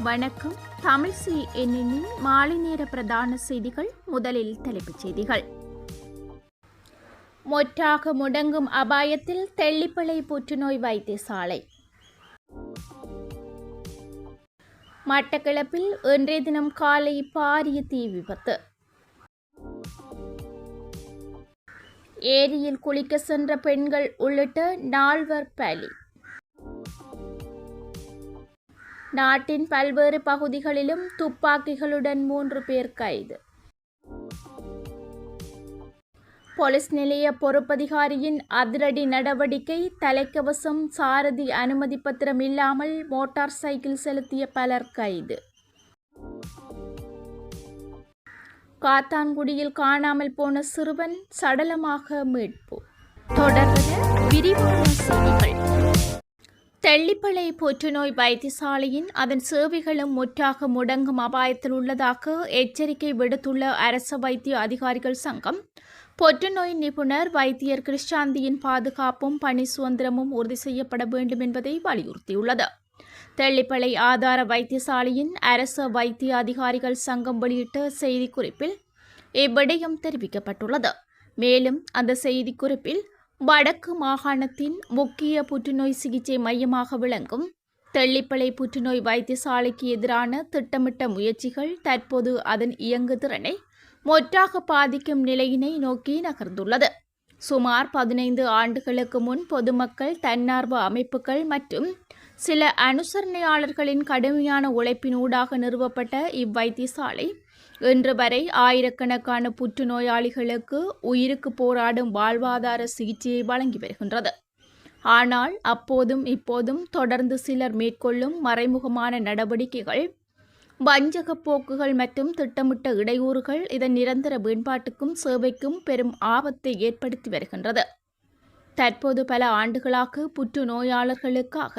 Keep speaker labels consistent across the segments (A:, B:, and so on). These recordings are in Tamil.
A: வணக்கம். தமிழ் சி எண்ணின் மாலை நேர பிரதான செய்திகள். முதலில் தலைப்புச் செய்திகள். மொற்றாக முடங்கும் அபாயத்தில் தெள்ளிப்பளை புற்றுநோய் வைத்தியசாலை. மட்டக்களப்பில் இன்றைய தினம் காலை பாரிய தீ விபத்து. ஏரியில் குளிக்க சென்ற பெண்கள் உள்ளிட்ட நால்வர் பலி. நாட்டின் பல்வேறு பகுதிகளிலும் துப்பாக்கிகளுடன் மூன்று பேர் கைது. போலீஸ் நிலைய பொறுப்பதிகாரியின் அதிரடி நடவடிக்கை தலைக்கவசம் சாரதி அனுமதி பத்திரம் இல்லாமல் மோட்டார் சைக்கிள் செலுத்திய பலர் கைது. காத்தான்குடியில் காணாமல் போன சிறுவன் சடலமாக மீட்பு. தொடர்ந்து விரிவான செய்திகள். தெள்ளிப்பளை புற்றுநோய் வைத்தியசாலையின் அதன் சேவைகளும் முற்றாக முடங்கும் அபாயத்தில் உள்ளதாக எச்சரிக்கை விடுத்துள்ள அரச வைத்திய அதிகாரிகள் சங்கம் புற்றுநோய் நிபுணர் வைத்தியர் கிறிஸ்டாந்தியின் பாதுகாப்பும் பணி சுதந்திரமும் உறுதி செய்யப்பட வேண்டும் என்பதை வலியுறுத்தியுள்ளது. தெள்ளிப்பளை ஆதார வைத்தியசாலையின் அரச வைத்திய அதிகாரிகள் சங்கம் வெளியிட்ட செய்திக்குறிப்பில் இவ்விடயம் தெரிவிக்கப்பட்டுள்ளது. மேலும் அந்த செய்திக்குறிப்பில் வடக்கு மாகாணத்தின் முக்கிய புற்றுநோய் சிகிச்சை மையமாக விளங்கும் தெள்ளிப்பளை புற்றுநோய் வைத்தியசாலைக்கு எதிரான திட்டமிட்ட முயற்சிகள் தற்போது அதன் இயங்கு திறனை மொற்றாக பாதிக்கும் நிலையினை நோக்கி நகர்ந்துள்ளது. சுமார் பதினைந்து ஆண்டுகளுக்கு முன் பொதுமக்கள் தன்னார்வ அமைப்புகள் மற்றும் சில அனுசரணையாளர்களின் கடுமையான உழைப்பினூடாக நிறுவப்பட்ட இவ்வைத்தியசாலை இன்று வரை ஆயிரக்கணக்கான புற்றுநோயாளிகளுக்கு உயிருக்கு போராடும் வாழ்வாதார சிகிச்சையை வழங்கி வருகின்றது. ஆனால் அப்போதும் இப்போதும் தொடர்ந்து சிலர் மேற்கொள்ளும் மறைமுகமான நடவடிக்கைகள் வஞ்சக போக்குகள் மற்றும் திட்டமிட்ட இடையூறுகள் இதன் நிரந்தர மேம்பாட்டுக்கும் சேவைக்கும் பெரும் ஆபத்தை ஏற்படுத்தி வருகின்றது. தற்போது பல ஆண்டுகளாக புற்றுநோயாளர்களுக்காக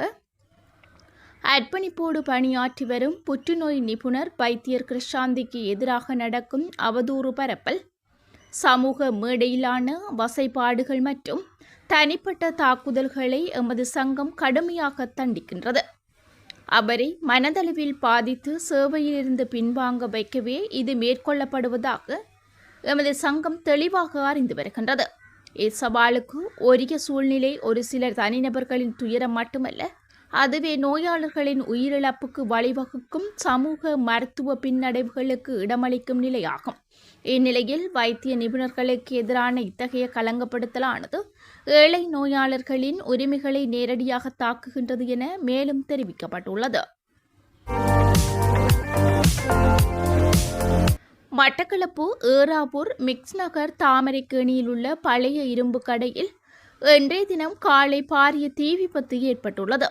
A: அர்ப்பணிப்போடு பணியாற்றி வரும் புற்றுநோய் நிபுணர் வைத்தியர் கிருஷாந்திக்கு எதிராக நடக்கும் அவதூறு பரப்பல். சமூக மேடையிலான வசைப்பாடுகள் மற்றும் தனிப்பட்ட தாக்குதல்களை எமது சங்கம் கடுமையாக தண்டிக்கின்றது. அவரை மனதளவில் பாதித்து சேவையிலிருந்து பின்வாங்க வைக்கவே இது மேற்கொள்ளப்படுவதாக எமது சங்கம் தெளிவாக அறிந்து வருகின்றது. இச்சவாலுக்கு ஒரிய சூழ்நிலை ஒரு சிலர் தனிநபர்களின் துயரம் மட்டுமல்ல அதுவே நோயாளர்களின் உயிரிழப்புக்கு வழிவகுக்கும் சமூக மருத்துவ பின்னடைவுகளுக்கு இடமளிக்கும் நிலையாகும். இந்நிலையில் வைத்திய நிபுணர்களுக்கு எதிரான இத்தகைய கலங்கப்படுத்தலானது ஏழை நோயாளர்களின் உரிமைகளை நேரடியாக தாக்குகின்றது என மேலும் தெரிவிக்கப்பட்டுள்ளது. மட்டக்களப்பு ஏறாவூர் மிக்ஸ் நகர் தாமரைக்கேணியில் உள்ள பழைய இரும்பு கடையில் இன்றைய தினம் காலை பாரிய தீ விபத்து ஏற்பட்டுள்ளது.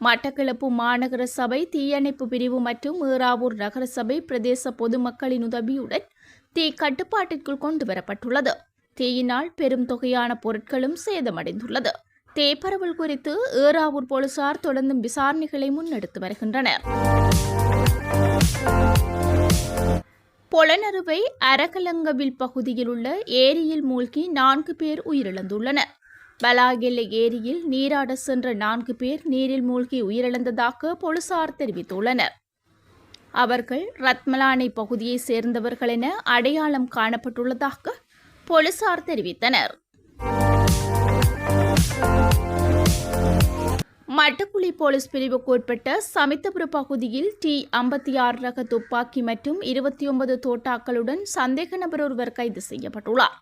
A: மட்டக்களப்பு மாநகர சபை தீயணைப்பு பிரிவு மற்றும் மீராவூர் நகரசபை பிரதேச பொதுமக்களின் உதவியுடன் தீ கட்டுப்பாட்டிற்குள் கொண்டு வரப்பட்டுள்ளது தீயினால் பெரும் தொகையான பொருட்களும் சேதமடைந்துள்ளது. தீ பரவல் குறித்து ஏறாவூர் போலீசார் தொடர்ந்தும் விசாரணைகளை முன்னெடுத்து வருகின்றனர். பொலனறுவை அரகலங்கவில் பகுதியில் உள்ள ஏரியில் மூழ்கி நான்கு பேர் உயிரிழந்துள்ளனர். பலாகெல்ல ஏரியில் நீராட சென்ற நான்கு பேர் நீரில் மூழ்கி உயிரிழந்ததாக போலீசார் தெரிவித்துள்ளனர். அவர்கள் ரத்மலானை பகுதியைச் சேர்ந்தவர்கள் என அடையாளம் காணப்பட்டுள்ளதாக போலீசார் தெரிவித்தனர். மட்டக்குழி போலீஸ் பிரிவுக்கு உட்பட்ட சமித்தபுர பகுதியில் டி ஐம்பத்தி ஆறு ரக துப்பாக்கி மற்றும் இருபத்தி ஒன்பது தோட்டாக்களுடன் சந்தேக நபர் ஒருவர் கைது செய்யப்பட்டுள்ளார்.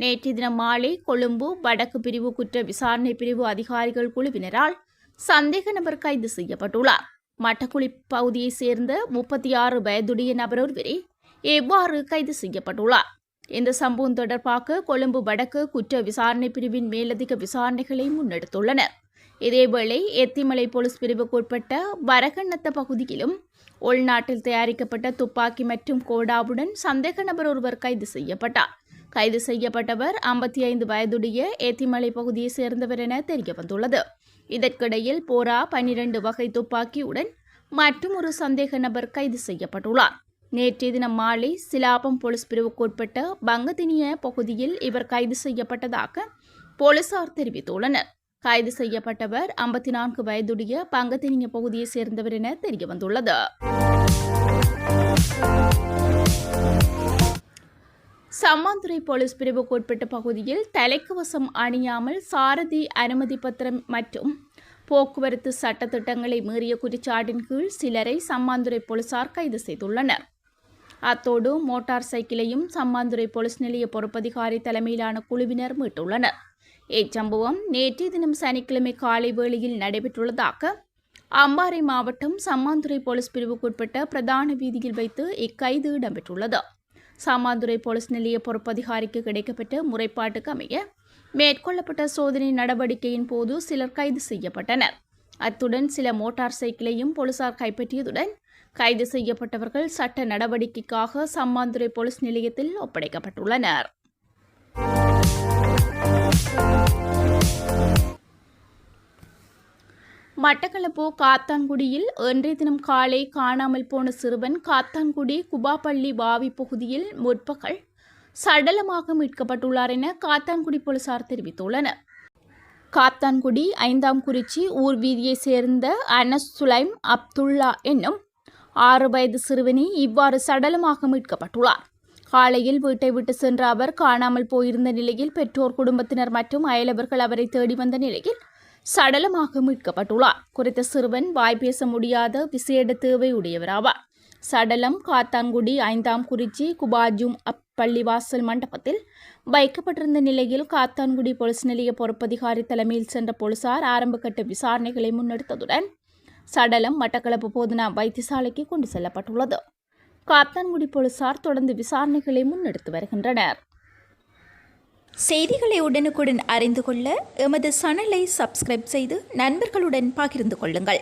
A: நேற்று தினம் மாலை கொழும்பு வடக்கு பிரிவு குற்ற விசாரணை பிரிவு அதிகாரிகள் குழுவினரால் சந்தேக நபர் கைது செய்யப்பட்டுள்ளார். மட்டக்குழி பகுதியைச் சேர்ந்த முப்பத்தி ஆறு வயதுடைய நபர் ஒருவரே எவ்வாறு கைது செய்யப்பட்டுள்ளார்? இந்த சம்பவம் தொடர்பாக கொழும்பு வடக்கு குற்ற விசாரணை பிரிவின் மேலதிக விசாரணைகளை முன்னெடுத்துள்ளனர். இதேவேளை எத்திமலை போலீஸ் பிரிவுக்கு உட்பட்ட வரகண்ணத்த பகுதியிலும் உள்நாட்டில் தயாரிக்கப்பட்ட துப்பாக்கி மற்றும் கோடாவுடன் சந்தேக நபர் ஒருவர் கைது செய்யப்பட்டார். கைது செய்யப்பட்டவர் ஐம்பத்தி ஐந்து வயதுடைய ஏத்திமலை பகுதியை சேர்ந்தவர் என தெரிய வந்துள்ளது இதற்கிடையில் போரா பனிரெண்டு வகை துப்பாக்கியுடன் மற்றும் ஒரு சந்தேக நபர் கைது செய்யப்பட்டுள்ளார். நேற்றைய தினம் மாலை சிலாபம் போலீஸ் பிரிவுக்குட்பட்ட பங்கதினிய பகுதியில் இவர் கைது செய்யப்பட்டதாக போலீசார் தெரிவித்துள்ளனர். கைது செய்யப்பட்டவர் ஐம்பத்தி நான்கு வயதுடைய பங்கத்தினிய பகுதியை சேர்ந்தவர் என தெரியவந்துள்ளது. சம்மாந்துறை போலீஸ் பிரிவுக்கு உட்பட்ட பகுதியில் தலைக்கவசம் அணியாமல் சாரதி அனுமதி பத்திரம் மற்றும் போக்குவரத்து சட்டத்திட்டங்களை மீறிய குற்றச்சாட்டின் கீழ் சிலரை சம்மாந்துறை போலீசார் கைது செய்துள்ளனர். அத்தோடு மோட்டார் சைக்கிளையும் சம்மாந்துறை போலீஸ் நிலைய பொறுப்பதிகாரி தலைமையிலான குழுவினர் மீட்டுள்ளனர். இச்சம்பவம் நேற்றைய தினம் சனிக்கிழமை காலை வேளையில் நடைபெற்றுள்ளதாக அம்பாறை மாவட்டம் சம்மாந்துறை போலீஸ் பிரிவுக்குட்பட்ட பிரதான வீதியில் வைத்து இக்கைது இடம்பெற்றுள்ளது. சாமாந்துறை போலீஸ் நிலைய பொறுப்பதிகாரிக்கு கிடைக்கப்பட்ட முறைப்பாட்டுக்கு அமைய மேற்கொள்ளப்பட்ட சோதனை நடவடிக்கையின் போது சிலர் கைது செய்யப்பட்டனர். அத்துடன் சில மோட்டார் சைக்கிளையும் போலீசார் கைப்பற்றியதுடன் கைது செய்யப்பட்டவர்கள் சட்ட நடவடிக்கைக்காக சம்மாந்துறை போலீஸ் நிலையத்தில் ஒப்படைக்கப்பட்டுள்ளனர். மட்டக்களப்பு காத்தான்குடியில் இன்றைய தினம் காலை காணாமல் போன சிறுவன் காத்தான்குடி குபாப்பள்ளி வாவி பகுதியில் முற்பகல் சடலமாக மீட்கப்பட்டுள்ளார் என காத்தான்குடி போலீசார் தெரிவித்துள்ளனர். காத்தான்குடி ஐந்தாம் குறிச்சி ஊர் வீதியைச் சேர்ந்த அனஸ் சுலைம் அப்துல்லா என்னும் ஆறு வயது சிறுவனி இவ்வாறு சடலமாக மீட்கப்பட்டுள்ளார். காலையில் வீட்டை விட்டு சென்ற அவர் காணாமல் போயிருந்த நிலையில் பெற்றோர் குடும்பத்தினர் மற்றும் அயலவர்கள் அவரை தேடி வந்த நிலையில் சடலமாக மீட்கப்பட்டுள்ளார். குறித்த சிறுவன் வாய் பேச முடியாத விசேட தேவை உடையவராவார் சடலம் காத்தான்குடி ஐந்தாம் குறிச்சி குபாஜும் அப்பள்ளிவாசல் மண்டபத்தில் வைக்கப்பட்டிருந்த நிலையில் காத்தான்குடி போலீஸ் நிலைய பொறுப்பதிகாரி தலைமையில் சென்ற போலீசார் ஆரம்பகட்ட விசாரணைகளை முன்னெடுத்ததுடன் சடலம் மட்டக்களப்பு போதனா வைத்தியசாலைக்கு கொண்டு செல்லப்பட்டுள்ளது. காத்தான்குடி போலீசார் தொடர்ந்து விசாரணைகளை முன்னெடுத்து வருகின்றனர்.
B: செய்திகளை உடனுக்குடன் அறிந்து கொள்ள எமது சேனலை சப்ஸ்கிரைப் செய்து நண்பர்களுடன் பகிர்ந்து கொள்ளுங்கள்.